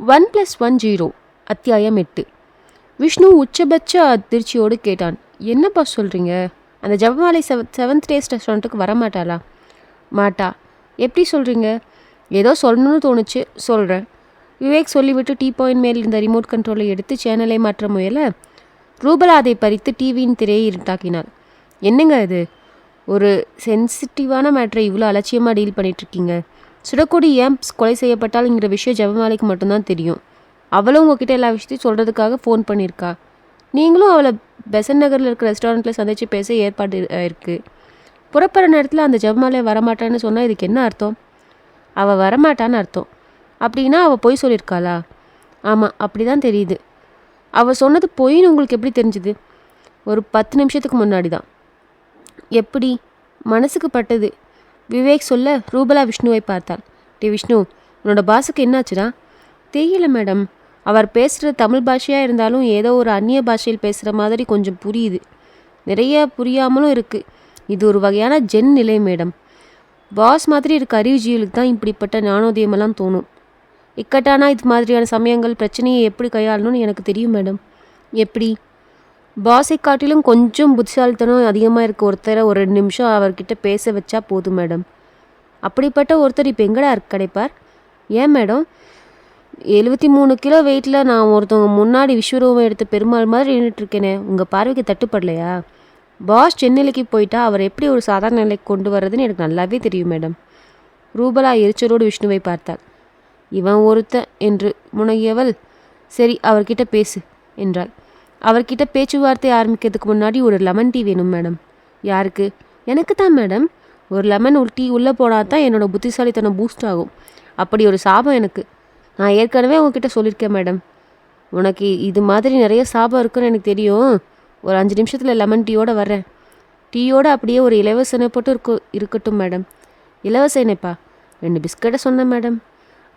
One plus one zero அத்தியாயம் எட்டு. விஷ்ணு உச்சபட்ச அதிர்ச்சியோடு கேட்டான் என்னப்பா சொல்கிறீங்க அந்த ஜபமாலை செவ செவன்த் டேஸ் ரெஸ்டாரண்ட்டுக்கு வரமாட்டாளா? மாட்டா. எப்படி சொல்கிறீங்க ஏதோ சொல்லணும்னு தோணுச்சு. சொல்கிறேன் விவேக் சொல்லிவிட்டு டீ பாயிண்ட் மேல் இருந்த ரிமோட் கண்ட்ரோலை எடுத்து சேனலை மாற்ற முயல ரூபலா அதை பறித்து டிவியின் திரையை இருட்டாக்கினாள். என்னங்க இது? ஒரு சென்சிட்டிவான மேட்ரை இவ்வளோ அலட்சியமாக டீல் பண்ணிகிட்ருக்கீங்க சுடக்குடி ஏன் கொலை செய்யப்பட்டாலுங்கிற விஷயம் ஜெபமாலைக்கு மட்டும்தான் தெரியும். அவளும் உங்ககிட்ட எல்லா விஷயத்தையும் சொல்கிறதுக்காக ஃபோன் பண்ணியிருக்கா. நீங்களும் அவளை பெசன் நகரில் இருக்கிற ரெஸ்டாரண்ட்டில் சந்தித்து பேச ஏற்பாடு இருக்குது புறப்படுற நேரத்தில் அந்த ஜெபமாலை வரமாட்டான்னு சொன்னால் இதுக்கு என்ன அர்த்தம்? அவள் வரமாட்டான்னு அர்த்தம். அப்படின்னா அவள் பொய் சொல்லியிருக்காளா? ஆமாம் அப்படி தான் தெரியுது. அவள் சொன்னது பொய்ன்னு உங்களுக்கு எப்படி தெரிஞ்சுது? ஒரு பத்து நிமிஷத்துக்கு முன்னாடி தான் எப்படி? மனசுக்கு பட்டது. விவேக் சொல்ல ரூபலா விஷ்ணுவை பார்த்தாள். டே விஷ்ணு உன்னோட பாஸுக்கு என்னாச்சுடா? தெரியல மேடம். அவர் பேசுகிற தமிழ் பாஷையாக இருந்தாலும் ஏதோ ஒரு அந்நிய பாஷையில் பேசுகிற மாதிரி கொஞ்சம் புரியுது. நிறைய புரியாமலும் இருக்குது இது ஒரு வகையான ஜென் நிலை மேடம். பாஸ் மாதிரி இருக்க அறிவுஜீவிகளுக்கு தான் இப்படிப்பட்ட ஞானோதயமெல்லாம் தோணும். இக்கட்டானா இது மாதிரியான சமயங்கள் பிரச்சனையை எப்படி கையாளணும்னு எனக்கு தெரியும் மேடம். எப்படி? பாஸை காட்டிலும் கொஞ்சம் புத்திசாலித்தனம் அதிகமாக இருக்க ஒருத்தரை ஒரு ரெண்டு நிமிஷம் அவர்கிட்ட பேச வச்சா போதும் மேடம். அப்படிப்பட்ட ஒருத்தர் இப்போ எங்கடா கிடைப்பார்? ஏன் மேடம்? எழுபத்தி மூணு கிலோ வெயிட்டில் நான் ஒருத்தவங்க முன்னாடி விஸ்வரூபம் எடுத்த பெருமாள் மாதிரி நின்றுட்டுருக்கேனே உங்கள் பார்வைக்கு தட்டுப்படலையா? பாஸ் சென்னைக்கு போயிட்டா அவர் எப்படி ஒரு சாதாரண நிலைக்கு கொண்டு வர்றதுன்னு எனக்கு நல்லாவே தெரியும் மேடம். ரூபலா எரிச்சலோடு விஷ்ணுவை பார்த்தாள். இவன் ஒருத்தன் என்று முனகியவள் சரி அவர்கிட்ட பேசு என்றாள். அவர்கிட்ட பேச்சுவார்த்தை ஆரம்பிக்கிறதுக்கு முன்னாடி ஒரு லெமன் டீ வேணும் மேடம் யாருக்கு? எனக்கு தான் மேடம் ஒரு லெமன் ஒரு டீ உள்ளே போனால் தான் என்னோட புத்திசாலித்தனம் பூஸ்ட் ஆகும். அப்படி ஒரு சாபம் எனக்கு. நான் ஏற்கனவே உங்ககிட்ட சொல்லியிருக்கேன் மேடம் உனக்கு இது மாதிரி நிறைய சாபம் இருக்குன்னு எனக்கு தெரியும். ஒரு அஞ்சு நிமிஷத்தில் லெமன் டீயோடு வர்றேன். டீயோடு அப்படியே ஒரு இலவச இணைப்பட்டு இருக்கு இருக்கட்டும் மேடம் இலவச இணைப்பா ரெண்டு பிஸ்கட்டை சொன்னேன் மேடம்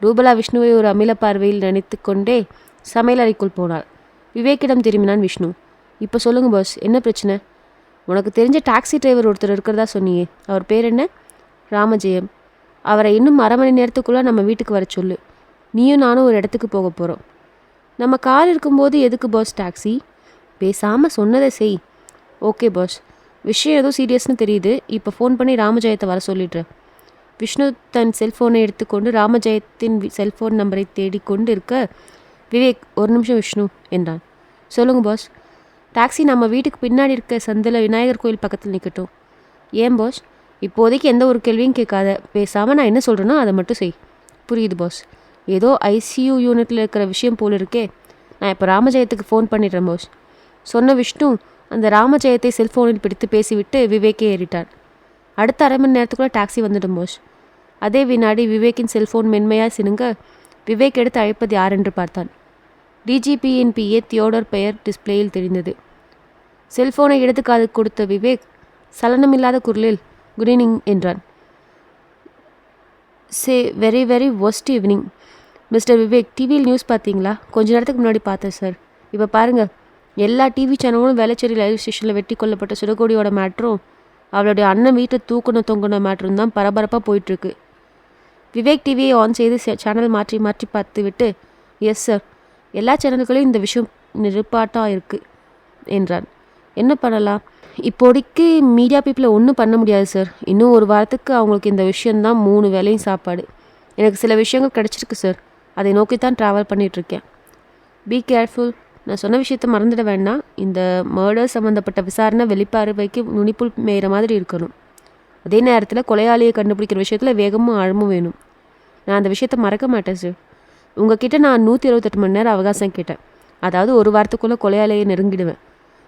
ரூபலா விஷ்ணுவை ஒரு அமில பார்வையில் நினைத்து கொண்டே சமையலறைக்குள் போனாள். விவேக்கிடம் திரும்பினான் விஷ்ணு. இப்போ சொல்லுங்கள் பாஸ் என்ன பிரச்சனை? உனக்கு தெரிஞ்ச டாக்ஸி டிரைவர் ஒருத்தர் இருக்கிறதா சொன்னியே. அவர் பேர் என்ன? ராமஜெயம். அவரை இன்னும் அரை மணி நேரத்துக்குள்ளே நம்ம வீட்டுக்கு வர சொல்லு. நீயும் நானும் ஒரு இடத்துக்கு போக போகிறோம் நம்ம கார் இருக்கும்போது எதுக்கு பாஸ் டாக்ஸி பேசாமல் சொன்னதை செய். ஓகே பாஸ் விஷயம் ஏதோ சீரியஸ்னு தெரியுது. இப்போ ஃபோன் பண்ணி ராமஜெயத்தை வர சொல்லிடுறேன். விஷ்ணு தன் செல்ஃபோனை எடுத்துக்கொண்டு ராமஜெயத்தின் செல்ஃபோன் நம்பரை தேடிக்கொண்டு இருக்க விவேக் ஒரு நிமிஷம் விஷ்ணு என்றான். சொல்லுங்கள் பாஸ் டாக்ஸி நம்ம வீட்டுக்கு பின்னாடி இருக்க சந்தில் விநாயகர் கோயில் பக்கத்தில் நிற்கட்டும் ஏன் பாஸ் இப்போதைக்கு எந்த ஒரு கேள்வியும் கேட்காத. பேசாமல் நான் என்ன சொல்கிறேனோ அதை மட்டும் செய். புரியுது பாஸ் ஏதோ ஐசியூ யூனிட்டில் இருக்கிற விஷயம் போல் இருக்கே. நான் இப்போ ராமஜெயத்துக்கு ஃபோன் பண்ணிடுறேன் பாஸ் சொன்ன விஷ்ணு அந்த ராமஜெயத்தை செல்ஃபோனில் பிடித்து பேசிவிட்டு விவேக்கே ஏறிட்டான் அடுத்த அரை மணி நேரத்துக்குள்ளே டாக்ஸி வந்துடும் போஸ் அதே வினாடி விவேக்கின் செல்ஃபோன் மென்மையாக சினுங்க விவேக் எடுத்து அழைப்பது யார் என்று பார்த்தான். டிஜிபியின் பிஏ தியோடர் பெயர் டிஸ்ப்ளேயில் தெரிந்தது. செல்போனை எடுத்து காது கொடுத்த விவேக் சலனமில்லாத குரலில் குட் ஈவினிங் என்றான். Say very very worst evening mister Vivek டிவியில் நியூஸ் பார்த்தீங்களா? கொஞ்ச நேரத்துக்கு முன்னாடி பார்த்தேன் சார் இப்போ பாருங்கள் எல்லா டிவி சேனலும் வேலைச்சேரி ரயில்வே ஸ்டேஷனில் வெட்டி கொல்லப்பட்ட சுடகோடியோட மேட்ரும் அவளுடைய அண்ணன் வீட்டை தூக்கணும் தொங்கணும் மேட்ரும் தான் பரபரப்பாக போயிட்டுருக்கு விவேக் டிவியை ஆன் செய்து சேனல் மாற்றி மாற்றி பார்த்து விட்டு எஸ் சார் எல்லா சேனல்களையும் இந்த விஷயம் நிருப்பாட்டாக இருக்குது என்றான். என்ன பண்ணலாம்? இப்போதைக்கு மீடியா பீப்புளை ஒன்றும் பண்ண முடியாது சார் இன்னும் ஒரு வாரத்துக்கு அவங்களுக்கு இந்த விஷயந்தான் மூணு வேலையும் சாப்பாடு. எனக்கு சில விஷயங்கள் கிடச்சிருக்கு சார் அதை நோக்கி தான் ட்ராவல் பண்ணிகிட்ருக்கேன் பி கேர்ஃபுல் நான் சொன்ன விஷயத்த மறந்துட வேண்டாம். இந்த மர்டர் சம்மந்தப்பட்ட விசாரணை வெளிப்பார்வைக்கு நுனிப்புல் மேயிற மாதிரி இருக்கணும். அதே நேரத்தில் கொலையாளியை கண்டுபிடிக்கிற விஷயத்தில் வேகமும் ஆழமும் வேணும். நான் அந்த விஷயத்த மறக்க மாட்டேன் சார் உங்ககிட்ட நான் நூற்றி இருபத்தெட்டு மணி நேரம் அவகாசம் கேட்டேன். அதாவது ஒரு வாரத்துக்குள்ளே கொலையாலேயே நெருங்கிடுவேன்.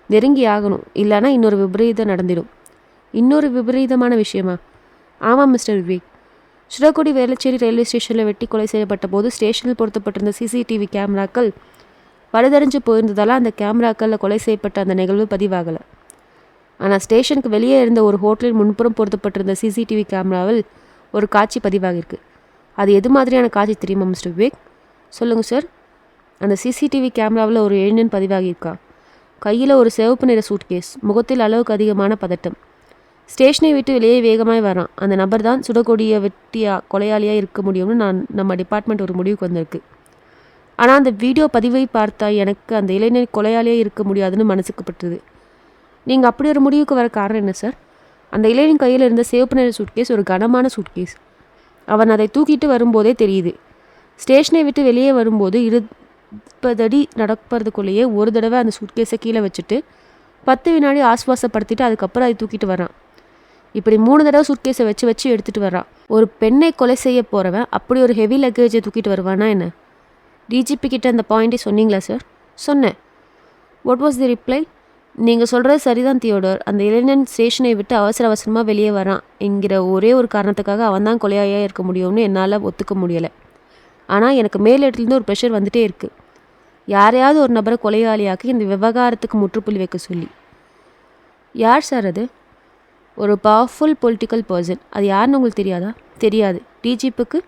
நெருங்கி ஆகணும். இல்லைன்னா இன்னொரு விபரீதம் நடந்துடும். இன்னொரு விபரீதமான விஷயமா? ஆமாம் மிஸ்டர் விவேக். சுடக்குடி வேளச்சேரி ரயில்வே ஸ்டேஷனில் வெட்டி கொலை செய்யப்பட்ட போது ஸ்டேஷனில் பொருத்தப்பட்டிருந்த சிசிடிவி கேமராக்கள் பழுதறிஞ்சு போயிருந்ததால் அந்த கேமராக்களில் கொலை செய்யப்பட்ட அந்த நிகழ்வு பதிவாகலை. ஆனால் ஸ்டேஷனுக்கு வெளியே இருந்த ஒரு ஹோட்டலின் முன்புறம் பொருத்தப்பட்டிருந்த சிசிடிவி கேமராவில் ஒரு காட்சி பதிவாகிருக்கு அது எது மாதிரியான காட்சி தெரியுமா மிஸ்டர் விவேக்? சொல்லுங்கள் சார். அந்த சிசிடிவி கேமராவில் ஒரு இளைஞன் பதிவாகியிருக்கா? கையில் ஒரு சிவப்பு நிற சூட்கேஸ். முகத்தில் அளவுக்கு அதிகமான பதட்டம். ஸ்டேஷனை விட்டு வெளியே வேகமாக வரான். அந்த நபர் தான் சுடக்கூடிய வெட்டியா கொலையாளியாக இருக்க முடியும்னு நான் நம்ம டிபார்ட்மெண்ட் ஒரு முடிவுக்கு வந்திருக்கு. ஆனால் அந்த வீடியோ பதிவை பார்த்தா எனக்கு அந்த இளைஞர் கொலையாளியாக இருக்க முடியாதுன்னு மனசுக்கு பட்டுது. நீங்கள் அப்படி ஒரு முடிவுக்கு வர காரணம் என்ன சார்? அந்த இளைஞன் கையில் இருந்த சிவப்பு நிற சூட்கேஸ் ஒரு கனமான சூட்கேஸ். அவன் அதை தூக்கிட்டு வரும்போதே தெரியுது. ஸ்டேஷனை விட்டு வெளியே வரும்போது இருப்பதடி நடப்பதுக்குள்ளேயே ஒரு தடவை அந்த சூட்கேஸை கீழே வச்சுட்டு பத்து வினாடி ஆஸ்வாசப்படுத்திட்டு அதுக்கப்புறம் அதை தூக்கிட்டு வரான். இப்படி மூணு தடவை சூட்கேஸை வச்சு வச்சு எடுத்துகிட்டு வரான். ஒரு பெண்ணை கொலை செய்ய போகிறவன் அப்படி ஒரு ஹெவி லக்கேஜை தூக்கிட்டு வருவானா என்ன? டிஜிபி கிட்ட அந்த பாயிண்ட்டை சொன்னீங்களா சார் சொன்னேன். வாட் வாஸ் தி ரிப்ளை நீங்கள் சொல்கிறது சரிதான் தியோடர் அந்த இளைஞன் ஸ்டேஷனை விட்டு அவசர அவசரமாக வெளியே வரான் என்கிற ஒரே ஒரு காரணத்துக்காக அவன் தான் கொலையாளியாக இருக்க முடியும்னு என்னால் ஒத்துக்க முடியலை. ஆனால் எனக்கு மேலிடத்துலேருந்து ஒரு ப்ரெஷர் வந்துட்டே இருக்குது யாரையாவது ஒரு நபரை கொலையாளியாக்கி இந்த விவகாரத்துக்கு முற்றுப்புள்ளி வைக்க சொல்லி. யார் சார் அது? ஒரு பவர்ஃபுல் பொலிட்டிக்கல் பர்சன் அது யாருன்னு உங்களுக்கு தெரியாதா? தெரியாது. டிஜிபிக்கு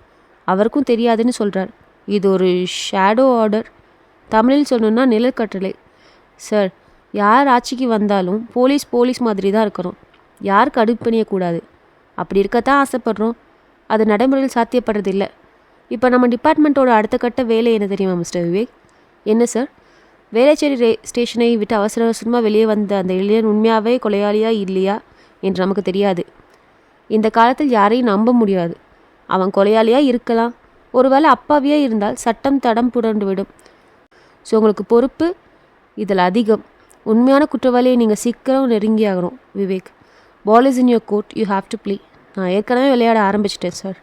அவருக்கும் தெரியாதுன்னு சொல்கிறார் இது ஒரு ஷேடோ ஆர்டர் தமிழில் சொல்லணுன்னா நிழற்கட்டளை. சார் யார் ஆட்சிக்கு வந்தாலும் போலீஸ் போலீஸ் மாதிரி தான் இருக்கணும். யாருக்கு அடுப்பணியக்கூடாது அப்படி இருக்கத்தான் ஆசைப்படுறோம். அது நடைமுறையில் சாத்தியப்படுறதில்லை. இப்போ நம்ம டிபார்ட்மெண்ட்டோட அடுத்த கட்ட வேலை என்ன தெரியுமா மிஸ்டர் விவேக்? என்ன சார் வேலைச்சேரி ரே ஸ்டேஷனை விட்டு அவசர அவசரமாக வெளியே வந்த அந்த இளைஞன் உண்மையாகவே கொலையாளியா இல்லையா என்று நமக்கு தெரியாது. இந்த காலத்தில் யாரையும் நம்ப முடியாது. அவன் கொலையாளியாக இருக்கலாம். ஒருவேளை அப்பாவியே இருந்தால் சட்டம் தடம் புரண்டு விடும். ஸோ உங்களுக்கு பொறுப்பு இதில் அதிகம். உண்மையான குற்றவாளியை நீங்கள் சீக்கிரம் நெருங்கி ஆகணும் Vivek. Ball is in your court you have to play நான் ஏற்கனவே விளையாட ஆரம்பிச்சிட்டேன் சார்